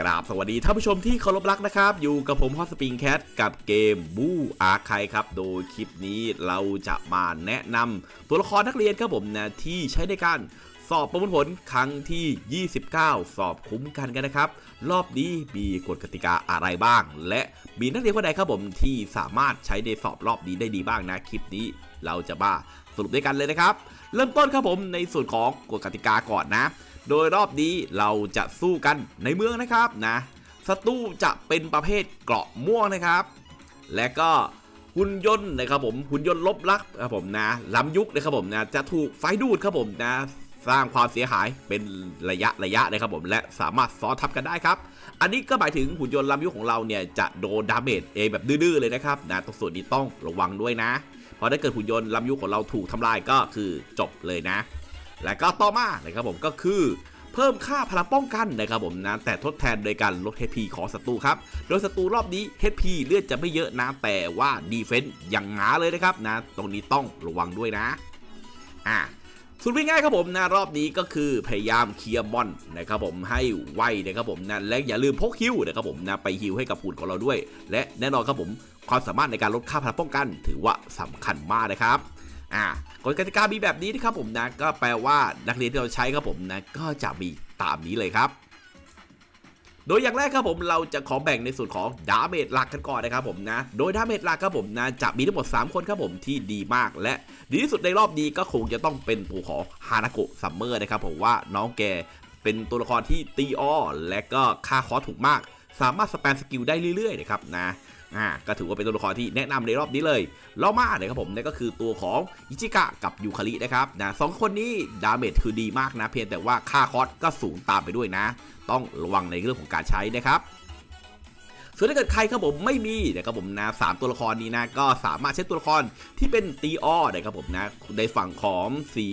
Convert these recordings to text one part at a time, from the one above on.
กราบสวัสดีท่านผู้ชมที่เคารพรักนะครับ อยู่กับผมฮอสปริงแคทกับเกมบูอาร์ไคครับ โดยคลิปนี้เราจะมาแนะนำตัวละครนักเรียนครับผมนะ ที่ใช้ในการสอบประมวลผลครั้งที่ 29 สอบคุ้มกันกันนะครับ รอบนี้มีกฎกติกาอะไรบ้าง และมีนักเรียนคนใดครับผมที่สามารถใช้ในสอบรอบนี้ได้ดีบ้างนะคลิปนี้เราจะมาสรุปด้วยกันเลยนะครับ เริ่มต้นครับผมในส่วนของกฎกติกาก่อนนะ โดยรอบนี้เราจะสู้กันในเมืองนะครับนะศัตรูจะเป็นประเภทเกราะม่วงนะครับ และก็หุ่นยนต์นะครับผมหุ่นยนต์ลบลักครับผมนะล้ำยุคนะครับผมนะจะถูกไฟดูดครับผมนะสร้างความเสียหายเป็นระยะระยะนะครับผมและสามารถซ้อนทับกันได้ครับ อันนี้ก็หมายถึงหุ่นยนต์ล้ำยุคของเราเนี่ยจะโดนดาเมจเองแบบดื้อๆเลยนะครับนะตรงส่วนนี้ต้องระวังด้วยนะพราะถ้าเกิดหุ่นยนต์ล้ำยุคของเราถูกทำลายก็คือจบเลยนะ และก็ต่อมานะครับผมก็คือเพิ่มค่าพลังป้องกันนะครับผมนะแต่ทดแทนโดยการลด HP ของศัตรูครับ โดยศัตรูรอบนี้ HP เลือดจะไม่เยอะนะแต่ว่าดีเฟนต์ย่างหนาเลยนะครับนะตรงนี้ต้องระวังด้วยนะอะสุดง่ายครับผมนะรอบนี้ก็คือพยายามเคลียร์บอลนะครับผมให้ไวนะครับผมนะและอย่าลืมพกฮิวนะครับผมนะไปฮิวให้กับหุ่นของเราด้วย และแน่นอนครับผมความสามารถในการลดค่าพลังป้องกัน ถือว่าสำคัญมากนะครับ อ่ากฎกติกามีแบบนี้นะครับผมนะก็แปลว่านักเรียนที่เราใช้ครับผมนะก็จะมีตามนี้เลยครับโดยอย่างแรกครับผมเราจะขอแบ่งในส่วนของดาเมจหลักกันก่อนนะครับผมนะ โดยดาเมจหลักครับผมนะจะมีทั้งหมด 3 คนครับผมที่ดีมากและดีที่สุดในรอบนี้ก็คงจะต้องเป็นตัวของฮานาโกะซัมเมอร์นะครับผมว่าน้องแกเป็นตัวละครที่ตีอ้อและก็ค่าคอถูกมาก สามารถสแปมสกิลได้เรื่อยๆนะครับนะอ่าก็ถือว่าเป็นตัวละครที่แนะนำในรอบนี้เลยเรามาเนี่ยครับผมนั่นก็คือตัวของอิจิกะกับยูคารินะครับนะสองคนนี้ดาเมจคือดีมากนะ เพียงแต่ว่าค่าคอสก็สูงตามไปด้วยนะ ต้องระวังในเรื่องของการใช้นะครับส่วนถ้าเกิดใครครับผมไม่มีนะครับผมนะสามตัวละครนี้นะก็สามารถใช้ตัวละครที่เป็นตีอ้อนะครับผมนะในฝั่งของสี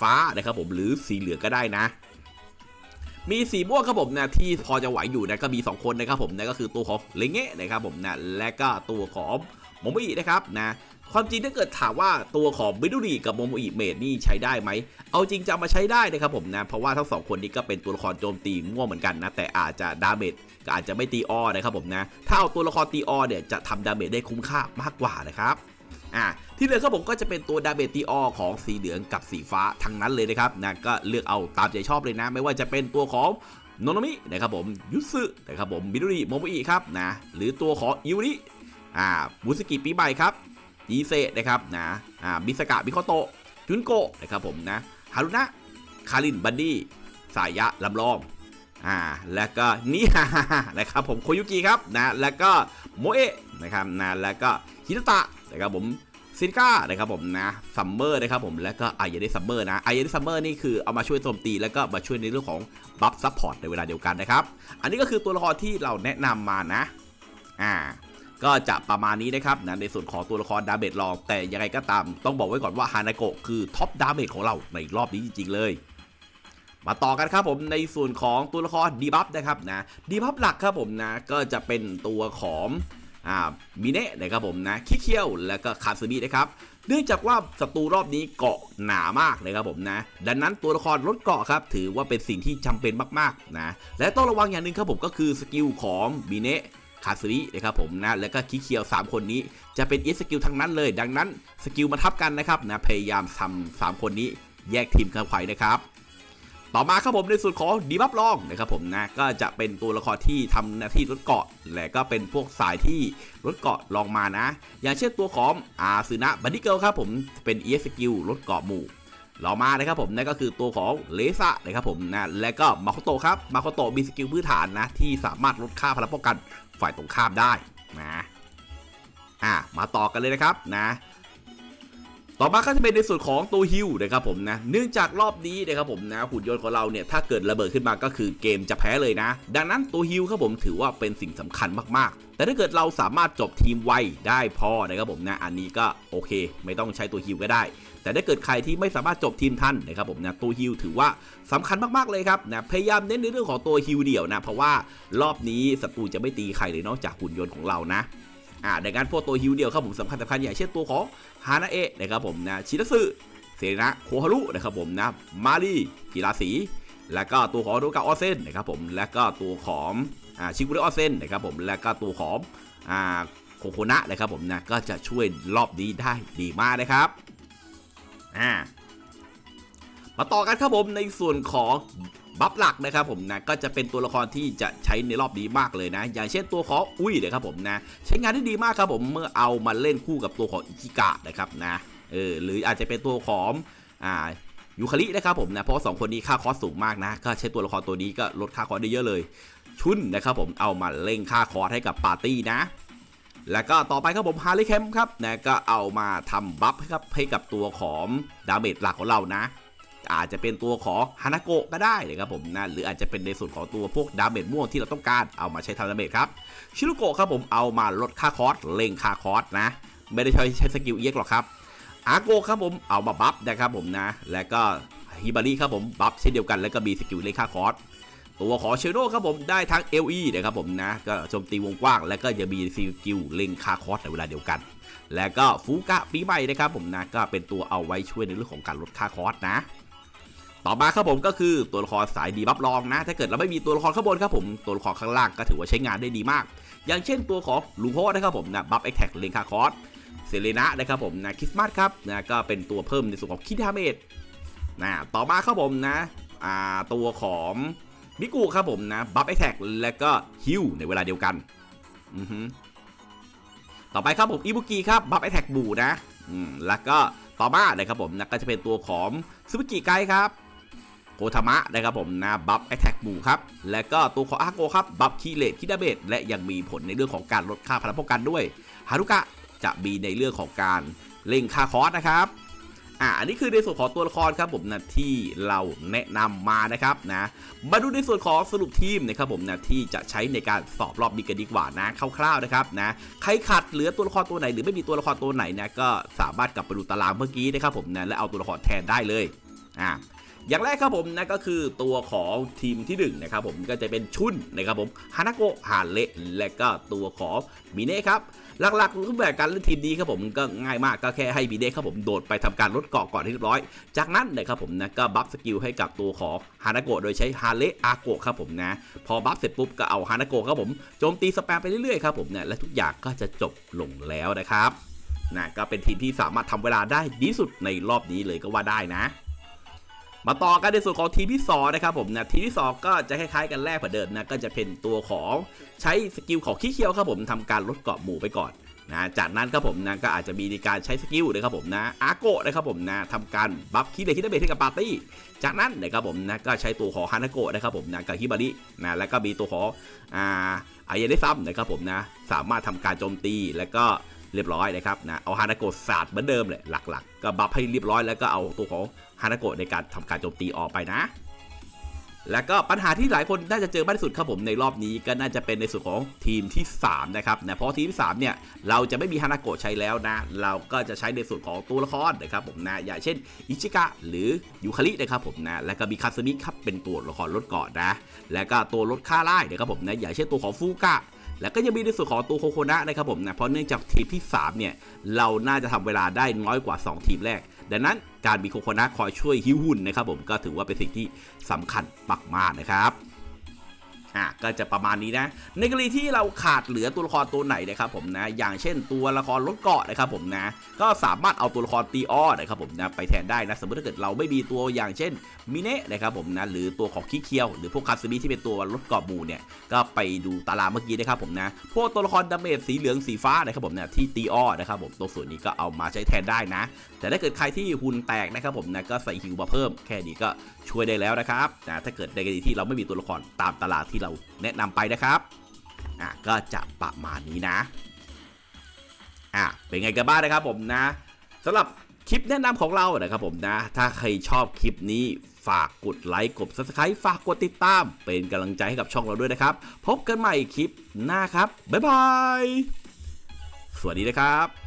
ฟ้านะครับผมหรือสีเหลืองก็ได้นะ มีสีม่วงครับผมนะที่พอจะไหวอยู่นะก็มี 2 คนนะครับผมนะก็คือตัวของเลงเงะนะครับผมนะและก็ตัวของโมโมอินะครับนะความจริงถ้าเกิดถามว่าตัวของบิดูรีกับโมโมอิเมดนี่ใช้ได้ไหม เอาจริงจะมาใช้ได้นะครับผมนะ เพราะว่าทั้งสองคนนี้ก็เป็นตัวละครโจมตีม่วงเหมือนกันนะ แต่อาจจะดาเมจก็อาจจะไม่ตีออนะครับผมนะ ถ้าเอาตัวละครตีออเนี่ยจะทำดาเมจได้คุ้มค่ามากกว่านะครับ อ่าที่เหลือครับผมก็จะเป็นตัวดาเมจตีออของสีเหลืองกับสีฟ้าทั้งนั้นเลยนะครับนะก็เลือกเอาตามใจชอบเลยนะ ไม่ว่าจะเป็นตัวของโนโนมินะครับผมยุสึนะครับผมมิโดริโมโมอิครับนะหรือตัวของอิวริอ่าบุสกิปีใหม่ครับยีเซนะครับนะอ่ามิสกะมิโคโตะจุนโกะนะครับผมนะฮารุนะคารินบันดี้สายะลำลองอ่าแล้วก็นี่นะครับผมโคยุกิครับนะแล้วก็โมเอะนะครับนะแล้วก็ฮิตะ นะครับผมซินก้านะครับผมนะซัมเมอร์นะครับผมแล้วก็ไอายาเดซัมเมอร์นะไอายาเดซัมเมอร์นี่คือเอามาช่วยโจมตีแล้วก็มาช่วยในเรื่องของบัฟซัพพอร์ตในเวลาเดียวกันนะครับ อันนี้ก็คือตัวละครที่เราแนะนำมานะอ่าก็จะประมาณนี้นะครับนะในส่วนของตัวละครดาเมจรอง แต่ยังไงก็ตามต้องบอกไว้ก่อนว่าฮานาโกะคือท็อปดาเมจของเราในรอบนี้จริง ๆ เลยมาต่อกันครับผมในส่วนของตัวละครดีบัฟนะครับนะดีบัฟหลักครับผมนะก็จะเป็นตัวของ อ่ามิเนะนะครับผมนะคิเคียวแล้วก็คาซึมินะครับเนื่องจากว่าศัตรูรอบนี้เกาะหนามากนะครับผมนะ ดังนั้นตัวละครลดเกาะครับ ถือว่าเป็นสิ่งที่จำเป็นมากๆนะและต้องระวังอย่างหนึ่งครับผมก็คือสกิลของมิเนะคาซึรินะครับผมนะแล้วก็คิเคียว 3 คนนี้จะเป็นเอสกิลทั้งนั้นเลย ดังนั้นสกิลมาทับกันนะครับนะพยายามทำสามคนนี้แยกทีมกันไว้นะครับ ต่อมาครับผมในส่วนของดีบัฟลองนะครับผมนะก็จะเป็นตัวละครที่ทำหน้าที่ลดเกาะ และก็เป็นพวกสายที่ลดเกาะลองมานะ อย่างเช่นตัวของอาซึนะบันดี้เกิลครับผมเป็นเอสกิลลดเกาะหมู่ลองมานะครับผมนั่นก็คือตัวของเลซะนะครับผมนะและก็มาโคโตครับมาโคโตมีสกิลพื้นฐานนะที่สามารถลดค่าพลังป้องกันฝ่ายตรงข้ามได้นะอ่ามาต่อกันเลยนะครับนะ ต่อมาก็จะเป็นในส่วนของตัวฮิวนะครับผมนะ เนื่องจากรอบนี้นะครับผมนะหุ่นยนต์ของเราเนี่ยถ้าเกิดระเบิดขึ้นมาก็คือเกมจะแพ้เลยนะ ดังนั้นตัวฮิวครับผมถือว่าเป็นสิ่งสำคัญมากๆ แต่ถ้าเกิดเราสามารถจบทีมไวได้พอนะครับผมนะอันนี้ก็โอเค ไม่ต้องใช้ตัวฮิวก็ได้ แต่ถ้าเกิดใครที่ไม่สามารถจบทีมทันนะครับผมนะตัวฮิวถือว่าสำคัญมากๆเลยครับนะพยายามเน้นในเรื่องของตัวฮิวเดี่ยวนะเพราะว่ารอบนี้ศัตรูจะไม่ตีใครเลยนอกจากหุ่นยนต์ของเรานะ อ่าในการพวกตัวฮิวเดียวครับผมสำคัญสำคัญอย่างเช่นตัวของฮานาเอะนะครับผมนะชินสึเซนะโคฮารุนะครับผมนะมารีกีฬาสีแล้วก็ตัวของโดกาออเซนนะครับผมแล้วก็ตัวของอ่าชิกุเรออเซนนะครับผมแล้วก็ตัวของอ่าโคโคนะนะครับผมนะก็จะช่วยรอบนี้ได้ดีมากนะครับอ่ามาต่อกันครับผมในส่วนของ บัฟหลักนะครับผมนะก็จะเป็นตัวละครที่จะใช้ในรอบนี้มากเลยนะ อย่างเช่นตัวของอุ้ยนะครับผมนะใช้งานได้ดีมากครับผมเมื่อเอามาเล่นคู่กับตัวของอิจิกะนะครับนะเออหรืออาจจะเป็นตัวของอ่ายูคารินะครับผมนะเพราะสองคนนี้ค่าคอสสูงมากนะก็ใช้ตัวละครตัวนี้ก็ลดค่าคอสได้เยอะเลย ชุนนะครับผมเอามาเล่งค่าคอสให้กับปาร์ตี้นะแล้วก็ต่อไปครับผมฮาร์ลีแคมครับนะก็เอามาทำบัฟให้กับให้กับตัวของดาเมจหลักของเรานะ อาจจะเป็นตัวของฮานาโกะก็ได้นะครับผมนะหรืออาจจะเป็นในส่วนของตัวพวกดาเมจม่วงที่เราต้องการเอามาใช้ทำดาเมจครับชิรุโกะครับผมเอามาลดค่าคอสเล่งค่าคอสนะ ไม่ได้ใช้ใช้สกิลเอ็กหรอกครับอาโกครับผมเอามาบัฟนะครับผมนะ แล้วก็ฮิบาริครับผมบัฟเช่นเดียวกันแล้วก็มีสกิลเลงค่าคอร์สตัวของเชโนครับผมได้ทั้ง LE นะครับผมนะ ก็โจมตีวงกว้าง แล้วก็จะมีสกิลเล็งค่าคอร์สในเวลาเดียวกัน แล้วก็ฟูกะปีใหม่นะครับผมนะ ก็เป็นตัวเอาไว้ช่วยในเรื่องของการลดค่าคอร์สนะ ต่อมาครับผมก็คือตัวละครสายดีบัฟรองนะ ถ้าเกิดเราไม่มีตัวละครข้างบนครับผมตัวละครข้างล่างก็ถือว่าใช้งานได้ดีมาก อย่างเช่นตัวของลุงโฮนะครับผมนะบัฟแอแท็กเลงค่าคอร์สเซเลนะนะครับผมนะคริสต์มาสครับนะก็เป็นตัวเพิ่มในส่วนของคิดดาเมจนะต่อมาครับผมนะอ่าตัวของมิกูครับผมนะบัฟแอแท็กและก็ฮิวในเวลาเดียวกันอือฮึต่อไปครับผมอิบุกิครับบัฟแอแท็กบูนะอืมแล้วก็ต่อมานะครับผมนะก็จะเป็นตัวของซูบิกิไกครับ โคทามะนะครับผมนะบัฟแอคแท็กบูครับ และก็ตัวของอาโกครับบัฟคีเลตคิดาเมจและยังมีผลในเรื่องของการลดค่าพลังป้องกันด้วยฮารุกะจะมีในเรื่องของการเล่งค่าคอร์สนะครับอ่าอันนี้คือในส่วนของตัวละครครับผมนะที่เราแนะนำมานะครับนะ มาดูในส่วนของสรุปทีมนะครับผมนะที่จะใช้ในการสอบรอบนี้กันดีกว่านะคร่าวๆนะครับนะใครขัดเหลือตัวละครตัวไหน หรือไม่มีตัวละครตัวไหนนะก็สามารถกลับไปดูตารางเมื่อกี้นะครับผมนะและเอาตัวละครแทนได้เลยอ่า อย่างแรกครับผมนะก็คือตัวของทีมที่1นะครับผมก็จะเป็นชุนนะครับผมฮานาโกะฮาเละและก็ตัวของมิเน่ครับหลักๆรูปแบบการเล่นทีมนี้ครับผมก็ง่ายมากก็แค่ให้บีเดครับผมโดดไปทำการลดเกาะก่อนให้เรียบร้อย จากนั้นนะครับผมนะก็บัฟสกิลให้กับตัวของฮานาโกะโดยใช้ฮาเละอาโกะครับผมนะ พอบัฟเสร็จปุ๊บก็เอาฮานาโกะครับผมโจมตีสแปมไปเรื่อยๆครับผมเนี่ยและทุกอย่างก็จะจบลงแล้วนะครับนะก็เป็นทีมที่สามารถทำเวลาได้ดีสุดในรอบนี้เลยก็ว่าได้นะ มาต่อกันในส่วนของทีมที่สองนะครับผมนะทีมที่สอก็จะคล้ายๆกันแรกเหมือนเดิมนะก็จะเป็นตัวของใช้สกิลของขี้เคียวครับผมทำการลดเกาะหมู่ไปก่อนนะจากนั้นครับผมนะก็อาจจะมีในการใช้สกิลนะครับผมนะอาโกะนะครับผมนะทำการบัฟคิดเลยคิดได้เบให้กับปาร์ตี้ จากนั้นนะครับผมนะก็ใช้ตัวของฮานาโกะนะครับผมนะกับฮิบารินะแล้วก็มีตัวของอ่าอายเดซัมนะครับผมนะสามารถทำการโจมตีแล้วก็ เรียบร้อยนะครับนะเอาฮานาโกะศาสาดเหมือนเดิมเลยหลัก ๆ ก็บัฟให้เรียบร้อยแล้วก็เอาตัวของฮานาโกะในการทำการโจมตีออกไปนะ แล้วก็ปัญหาที่หลายคนน่าจะเจอมากที่สุดครับผมในรอบนี้ก็น่าจะเป็นในส่วนของทีมที่3นะครับนะเพราะทีมที่3เนี่ยเราจะไม่มีฮานาโกะใช้แล้วนะ เราก็จะใช้ในส่วนของตัวละครนะครับผมนะอย่างเช่นอิชิกะหรือยูคารินะครับผมนะแล้วก็มีคาซึมิครับเป็นตัวละครลดเกาะนะ แล้วก็ตัวลดค่าไล่นะครับผมนะอย่างเช่นตัวของฟูกะ แล้วก็ยังมีในส่วนของตัวโคโคนะนะครับผมนะเพราะเนื่องจากทีมที่ 3 เนี่ย เราน่าจะทำเวลาได้น้อยกว่า 2 ทีมแรก ดังนั้นการมีโคโคนะคอยช่วยฮิวหุ่นนะครับผมก็ถือว่าเป็นสิ่งที่สำคัญมากๆนะครับ อะก็จะประมาณนี้นะ ในกรณีที่เราขาดเหลือตัวละครตัวไหนนะครับผมนะ อย่างเช่นตัวละครรถเกาะนะครับผมนะ ก็สามารถเอาตัวละครตีอ้อนะครับผมนะไปแทนได้นะ สมมติถ้าเกิดเราไม่มีตัวอย่างเช่นมิเนะนะครับผมนะ หรือตัวของคิเคียว หรือพวกคาสมิที่เป็นตัวรถเกาะหมูเนี่ย ก็ไปดูตารางเมื่อกี้นะครับผมนะ พวกตัวละครดาเมจสีเหลืองสีฟ้านะครับผมนะที่ตีอ้อนะครับผมตัวส่วนนี้ก็เอามาใช้แทนได้นะ แต่ถ้าเกิดใครที่หุ่นแตกนะครับผมนะก็ใส่ฮิวมาเพิ่มแค่นี้ก็ช่วยได้แล้วนะครับนะถ้าเกิดในกรณีที่เราไม่มีตัวละครตามตารางที่เราแนะนำไปนะครับอะก็จะประมาณนี้นะอะเป็นไงกันบ้างนะครับผมนะสำหรับคลิปแนะนำของเรานะครับผมนะ ถ้าใครชอบคลิปนี้ฝากกดไลค์กด subscribe ฝากกดติดตาม เป็นกำลังใจให้กับช่องเราด้วยนะครับ พบกันใหม่คลิปหน้าครับ บ๊ายบาย สวัสดีนะครับ